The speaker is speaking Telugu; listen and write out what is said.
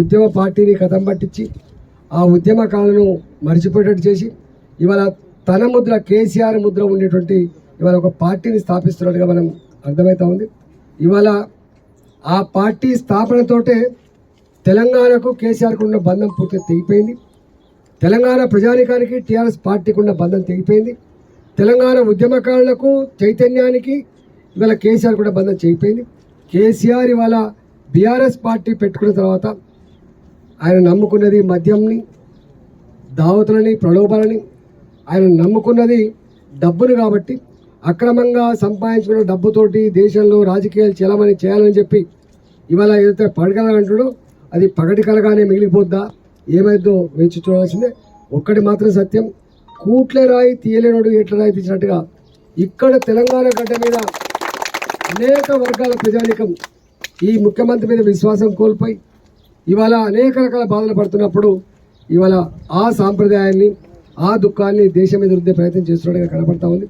ఉద్యమ పార్టీని కథం పట్టించి ఆ ఉద్యమకాలను మర్చిపోయేటట్టు చేసి ఇవాళ తన ముద్ర కేసీఆర్ ముద్ర ఉండేటువంటి ఇవాళ ఒక పార్టీని స్థాపిస్తున్నట్టుగా మనం అర్థమవుతా ఉంది. ఇవాళ ఆ పార్టీ స్థాపనతోటే తెలంగాణకు కేసీఆర్కు ఉన్న బంధం పూర్తిగా తెగిపోయింది. తెలంగాణ ప్రజానికానికి టీఆర్ఎస్ పార్టీకి ఉన్న బంధం తెగిపోయింది. తెలంగాణ ఉద్యమకారులకు చైతన్యానికి ఇవాళ కేసీఆర్ కూడా బంధం చేయిపోయింది. కేసీఆర్ ఇవాళ బీఆర్ఎస్ పార్టీ పెట్టుకున్న తర్వాత ఆయన నమ్ముకున్నది మద్యంని దావతులని ప్రలోభాలని ఆయన నమ్ముకున్నది డబ్బును కాబట్టి అక్రమంగా సంపాదించుకున్న డబ్బుతోటి దేశంలో రాజకీయాలు చేయాలని చేయాలని చెప్పి ఇవాళ ఏదైతే పడగల అంటాడో అది పగటి కలగానే మిగిలిపోద్దా? ఏమైందో వేచి చూడాల్సిందే. ఒక్కటి మాత్రం సత్యం కూట్లే రాయి తీయలేనోడు ఎట్ల రాయి తీసినట్టుగా ఇక్కడ తెలంగాణ గడ్డ మీద అనేక వర్గాల ప్రజానికం ఈ ముఖ్యమంత్రి మీద విశ్వాసం కోల్పోయి ఇవాళ అనేక రకాల బాధలు పడుతున్నప్పుడు ఇవాళ ఆ సాంప్రదాయాన్ని ఆ దుఃఖాన్ని దేశం మీద రుద్దే ప్రయత్నం చేస్తున్నట్టుగా కనపడతా ఉంది.